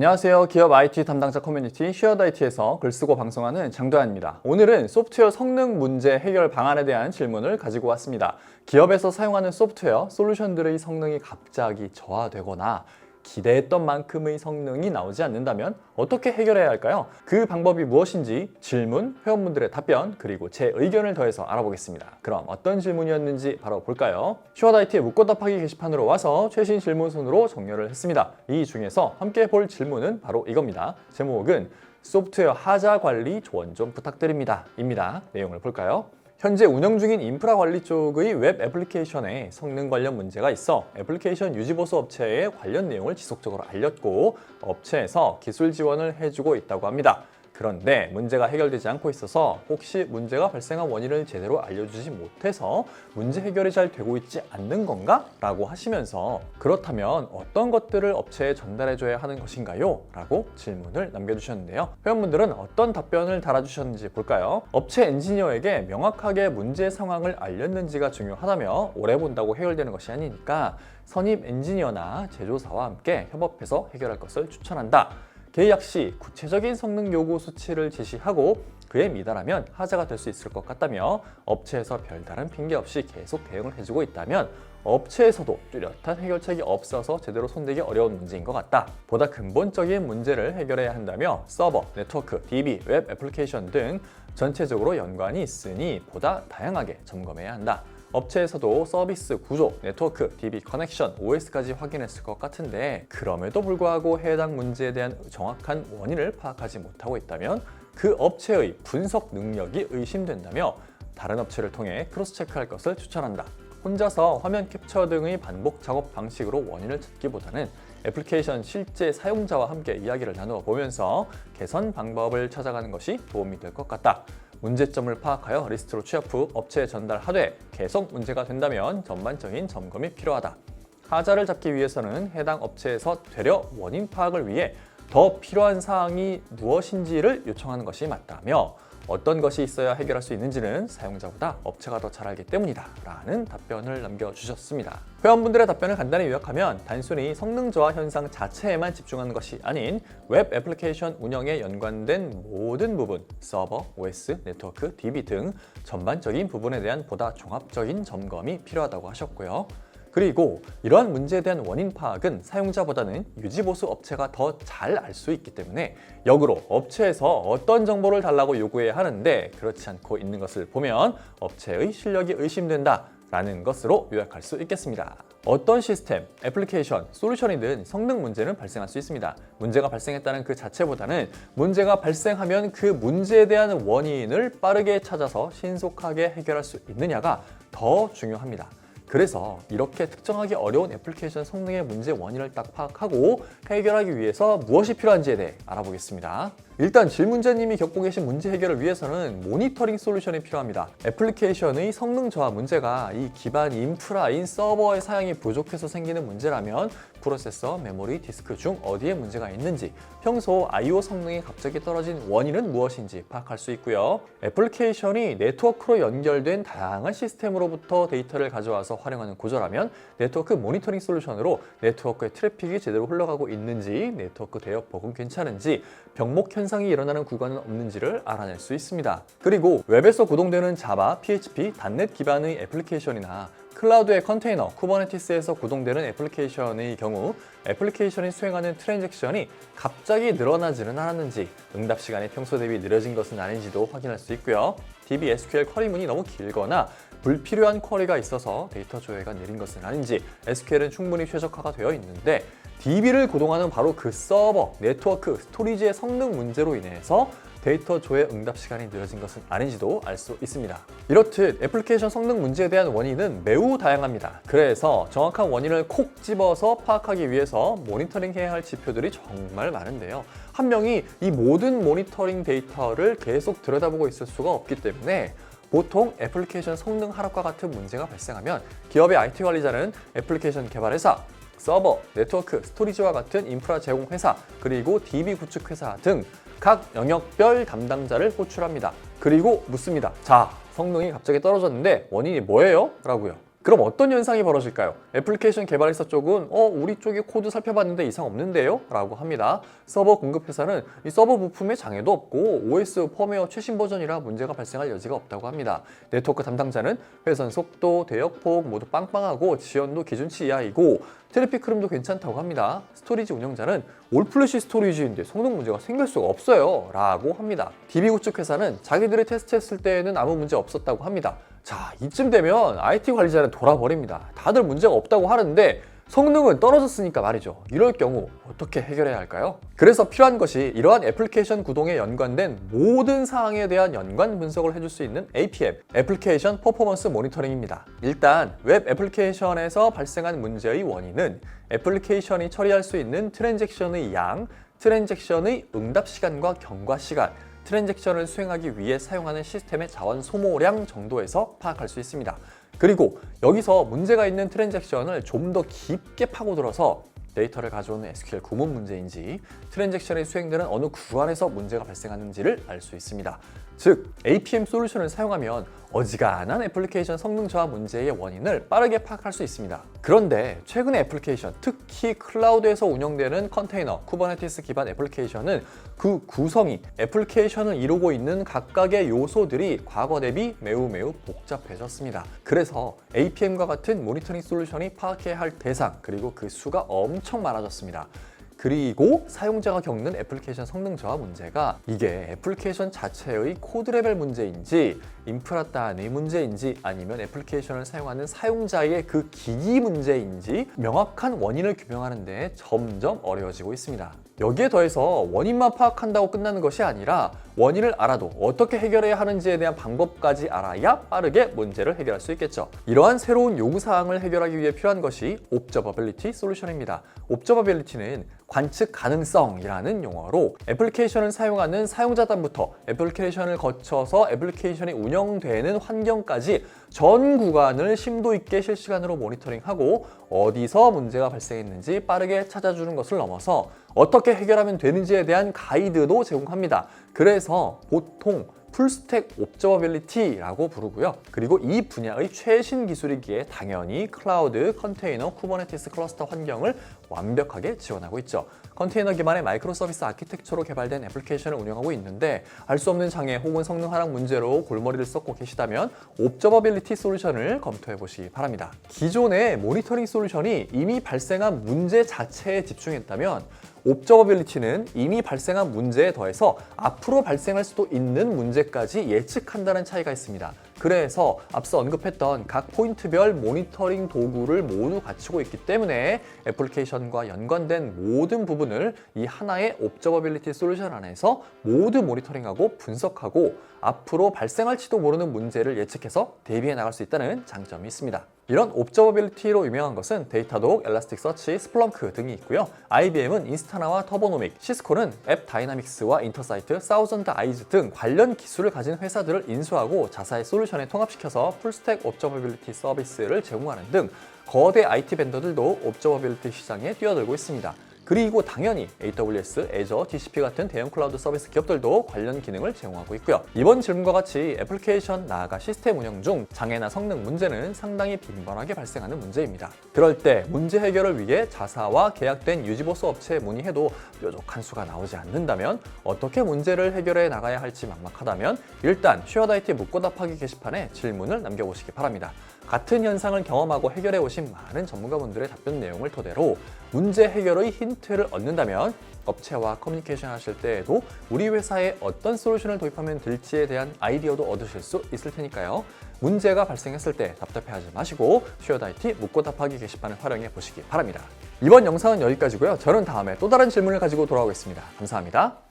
안녕하세요. 기업 IT 담당자 커뮤니티 쉐어다이티에서 글쓰고 방송하는 장도환입니다. 오늘은 소프트웨어 성능 문제 해결 방안에 대한 질문을 가지고 왔습니다. 기업에서 사용하는 소프트웨어 솔루션들의 성능이 갑자기 저하되거나 기대했던 만큼의 성능이 나오지 않는다면 어떻게 해결해야 할까요? 그 방법이 무엇인지 질문, 회원분들의 답변, 그리고 제 의견을 더해서 알아보겠습니다. 그럼 어떤 질문이었는지 바로 볼까요? 슈어다이트의 묻고 답하기 게시판으로 와서 최신 질문 순으로 정렬을 했습니다. 이 중에서 함께 볼 질문은 바로 이겁니다. 제목은 소프트웨어 하자 관리 조언 좀 부탁드립니다. 입니다. 내용을 볼까요? 현재 운영 중인 인프라 관리 쪽의 웹 애플리케이션에 성능 관련 문제가 있어 애플리케이션 유지보수 업체에 관련 내용을 지속적으로 알렸고 업체에서 기술 지원을 해주고 있다고 합니다. 그런데 문제가 해결되지 않고 있어서 혹시 문제가 발생한 원인을 제대로 알려주지 못해서 문제 해결이 잘 되고 있지 않는 건가? 라고 하시면서 그렇다면 어떤 것들을 업체에 전달해줘야 하는 것인가요? 라고 질문을 남겨주셨는데요. 회원분들은 어떤 답변을 달아주셨는지 볼까요? 업체 엔지니어에게 명확하게 문제 상황을 알렸는지가 중요하다며 오래 본다고 해결되는 것이 아니니까 선임 엔지니어나 제조사와 함께 협업해서 해결할 것을 추천한다. 계약 시 구체적인 성능 요구 수치를 제시하고 그에 미달하면 하자가 될 수 있을 것 같다며 업체에서 별다른 핑계 없이 계속 대응을 해주고 있다면 업체에서도 뚜렷한 해결책이 없어서 제대로 손대기 어려운 문제인 것 같다. 보다 근본적인 문제를 해결해야 한다며 서버, 네트워크, DB, 웹 애플리케이션 등 전체적으로 연관이 있으니 보다 다양하게 점검해야 한다. 업체에서도 서비스 구조, 네트워크, DB 커넥션, OS까지 확인했을 것 같은데 그럼에도 불구하고 해당 문제에 대한 정확한 원인을 파악하지 못하고 있다면 그 업체의 분석 능력이 의심된다며 다른 업체를 통해 크로스 체크할 것을 추천한다. 혼자서 화면 캡처 등의 반복 작업 방식으로 원인을 찾기보다는 애플리케이션 실제 사용자와 함께 이야기를 나누어 보면서 개선 방법을 찾아가는 것이 도움이 될 것 같다. 문제점을 파악하여 리스트로 취합 후 업체에 전달하되 계속 문제가 된다면 전반적인 점검이 필요하다. 하자를 잡기 위해서는 해당 업체에서 되려 원인 파악을 위해 더 필요한 사항이 무엇인지를 요청하는 것이 맞다며 어떤 것이 있어야 해결할 수 있는지는 사용자보다 업체가 더 잘 알기 때문이다 라는 답변을 남겨주셨습니다. 회원분들의 답변을 간단히 요약하면 단순히 성능 저하 현상 자체에만 집중하는 것이 아닌 웹 애플리케이션 운영에 연관된 모든 부분, 서버, OS, 네트워크, DB 등 전반적인 부분에 대한 보다 종합적인 점검이 필요하다고 하셨고요. 그리고 이러한 문제에 대한 원인 파악은 사용자보다는 유지보수 업체가 더 잘 알 수 있기 때문에 역으로 업체에서 어떤 정보를 달라고 요구해야 하는데 그렇지 않고 있는 것을 보면 업체의 실력이 의심된다 라는 것으로 요약할 수 있겠습니다. 어떤 시스템, 애플리케이션, 솔루션이든 성능 문제는 발생할 수 있습니다. 문제가 발생했다는 그 자체보다는 문제가 발생하면 그 문제에 대한 원인을 빠르게 찾아서 신속하게 해결할 수 있느냐가 더 중요합니다. 그래서 이렇게 특정하기 어려운 애플리케이션 성능의 문제 원인을 딱 파악하고 해결하기 위해서 무엇이 필요한지에 대해 알아보겠습니다. 일단 질문자님이 겪고 계신 문제 해결을 위해서는 모니터링 솔루션이 필요합니다. 애플리케이션의 성능 저하 문제가 이 기반 인프라인 서버의 사양이 부족해서 생기는 문제라면 프로세서, 메모리, 디스크 중 어디에 문제가 있는지, 평소 I/O 성능이 갑자기 떨어진 원인은 무엇인지 파악할 수 있고요. 애플리케이션이 네트워크로 연결된 다양한 시스템으로부터 데이터를 가져와서 활용하는 구조라면 네트워크 모니터링 솔루션으로 네트워크의 트래픽이 제대로 흘러가고 있는지, 네트워크 대역 복은 괜찮은지, 병목 현상 이 일어나는 구간은 없는지를 알아낼 수 있습니다. 그리고 웹에서 구동되는 자바, PHP, 단넷 기반의 애플리케이션이나 클라우드의 컨테이너, 쿠버네티스에서 구동되는 애플리케이션의 경우 애플리케이션이 수행하는 트랜잭션이 갑자기 늘어나지는 않았는지 응답 시간이 평소 대비 느려진 것은 아닌지도 확인할 수 있고요. DB SQL 쿼리문이 너무 길거나 불필요한 쿼리가 있어서 데이터 조회가 느린 것은 아닌지 SQL은 충분히 최적화가 되어 있는데 DB를 구동하는 바로 그 서버, 네트워크, 스토리지의 성능 문제로 인해서 데이터 조회 응답 시간이 느려진 것은 아닌지도 알 수 있습니다. 이렇듯 애플리케이션 성능 문제에 대한 원인은 매우 다양합니다. 그래서 정확한 원인을 콕 집어서 파악하기 위해서 모니터링 해야 할 지표들이 정말 많은데요. 한 명이 이 모든 모니터링 데이터를 계속 들여다보고 있을 수가 없기 때문에 보통 애플리케이션 성능 하락과 같은 문제가 발생하면 기업의 IT 관리자는 애플리케이션 개발 회사, 서버, 네트워크, 스토리지와 같은 인프라 제공 회사, 그리고 DB 구축 회사 등 각 영역별 담당자를 호출합니다. 그리고 묻습니다. 자, 성능이 갑자기 떨어졌는데 원인이 뭐예요? 라고요. 그럼 어떤 현상이 벌어질까요? 애플리케이션 개발사 쪽은 어 우리 쪽이 코드 살펴봤는데 이상 없는데요? 라고 합니다. 서버 공급 회사는 이 서버 부품에 장애도 없고 OS 펌웨어 최신 버전이라 문제가 발생할 여지가 없다고 합니다. 네트워크 담당자는 회선 속도, 대역폭 모두 빵빵하고 지연도 기준치 이하이고 트래픽 흐름도 괜찮다고 합니다. 스토리지 운영자는 올 플래시 스토리지인데 성능 문제가 생길 수가 없어요 라고 합니다. DB 구축 회사는 자기들이 테스트했을 때에는 아무 문제 없었다고 합니다. 자 이쯤 되면 IT 관리자는 돌아버립니다. 다들 문제가 없다고 하는데 성능은 떨어졌으니까 말이죠. 이럴 경우 어떻게 해결해야 할까요? 그래서 필요한 것이 이러한 애플리케이션 구동에 연관된 모든 사항에 대한 연관 분석을 해줄 수 있는 APM, 애플리케이션 퍼포먼스 모니터링입니다. 일단 웹 애플리케이션에서 발생한 문제의 원인은 애플리케이션이 처리할 수 있는 트랜잭션의 양, 트랜잭션의 응답 시간과 경과 시간, 트랜잭션을 수행하기 위해 사용하는 시스템의 자원 소모량 정도에서 파악할 수 있습니다. 그리고 여기서 문제가 있는 트랜잭션을 좀 더 깊게 파고들어서 데이터를 가져오는 SQL 구문 문제인지 트랜잭션이 수행되는 어느 구간에서 문제가 발생하는지를 알 수 있습니다. 즉, APM 솔루션을 사용하면 어지간한 애플리케이션 성능 저하 문제의 원인을 빠르게 파악할 수 있습니다. 그런데 최근의 애플리케이션, 특히 클라우드에서 운영되는 컨테이너, 쿠버네티스 기반 애플리케이션은 그 구성이 애플리케이션을 이루고 있는 각각의 요소들이 과거 대비 매우 매우 복잡해졌습니다. 그래서 APM과 같은 모니터링 솔루션이 파악해야 할 대상 그리고 그 수가 엄청 많아졌습니다. 그리고 사용자가 겪는 애플리케이션 성능 저하 문제가 이게 애플리케이션 자체의 코드 레벨 문제인지 인프라 단위 문제인지 아니면 애플리케이션을 사용하는 사용자의 그 기기 문제인지 명확한 원인을 규명하는 데 점점 어려워지고 있습니다. 여기에 더해서 원인만 파악한다고 끝나는 것이 아니라 원인을 알아도 어떻게 해결해야 하는지에 대한 방법까지 알아야 빠르게 문제를 해결할 수 있겠죠. 이러한 새로운 요구사항을 해결하기 위해 필요한 것이 옵저버빌리티 솔루션입니다. 옵저버빌리티는 관측 가능성이라는 용어로 애플리케이션을 사용하는 사용자단부터 애플리케이션을 거쳐서 애플리케이션이 운영되는 환경까지 전 구간을 심도 있게 실시간으로 모니터링하고 어디서 문제가 발생했는지 빠르게 찾아주는 것을 넘어서 어떻게 해결하면 되는지에 대한 가이드도 제공합니다. 그래서 보통 풀스택 옵저버빌리티라고 부르고요. 그리고 이 분야의 최신 기술이기에 당연히 클라우드, 컨테이너, 쿠버네티스 클러스터 환경을 완벽하게 지원하고 있죠. 컨테이너 기반의 마이크로 서비스 아키텍처로 개발된 애플리케이션을 운영하고 있는데 알 수 없는 장애 혹은 성능 하락 문제로 골머리를 썩고 계시다면 옵저버빌리티 솔루션을 검토해 보시기 바랍니다. 기존의 모니터링 솔루션이 이미 발생한 문제 자체에 집중했다면 옵저버빌리티는 이미 발생한 문제에 더해서 앞으로 발생할 수도 있는 문제까지 예측한다는 차이가 있습니다. 그래서 앞서 언급했던 각 포인트별 모니터링 도구를 모두 갖추고 있기 때문에 애플리케이션과 연관된 모든 부분을 이 하나의 옵저버빌리티 솔루션 안에서 모두 모니터링하고 분석하고 앞으로 발생할지도 모르는 문제를 예측해서 대비해 나갈 수 있다는 장점이 있습니다. 이런 옵저버빌리티로 유명한 것은 데이터독, 엘라스틱서치, 스플렁크 등이 있고요. IBM은 인스타나와 터보노믹, 시스코는 앱 다이나믹스와 인터사이트, 사우전드 아이즈 등 관련 기술을 가진 회사들을 인수하고 자사의 솔루션 에 통합시켜서 풀스택 옵저버빌리티 서비스를 제공하는 등 거대 IT 벤더들도 옵저버빌리티 시장에 뛰어들고 있습니다. 그리고 당연히 AWS, Azure, GCP 같은 대형 클라우드 서비스 기업들도 관련 기능을 제공하고 있고요. 이번 질문과 같이 애플리케이션 나아가 시스템 운영 중 장애나 성능 문제는 상당히 빈번하게 발생하는 문제입니다. 그럴 때 문제 해결을 위해 자사와 계약된 유지보수 업체에 문의해도 뾰족한 수가 나오지 않는다면 어떻게 문제를 해결해 나가야 할지 막막하다면 일단 쉐어다이티 묻고 답하기 게시판에 질문을 남겨보시기 바랍니다. 같은 현상을 경험하고 해결해 오신 많은 전문가분들의 답변 내용을 토대로 문제 해결의 힌트를 얻는다면 업체와 커뮤니케이션 하실 때에도 우리 회사에 어떤 솔루션을 도입하면 될지에 대한 아이디어도 얻으실 수 있을 테니까요. 문제가 발생했을 때 답답해하지 마시고 쉐어다이티 묻고 답하기 게시판을 활용해 보시기 바랍니다. 이번 영상은 여기까지고요. 저는 다음에 또 다른 질문을 가지고 돌아오겠습니다. 감사합니다.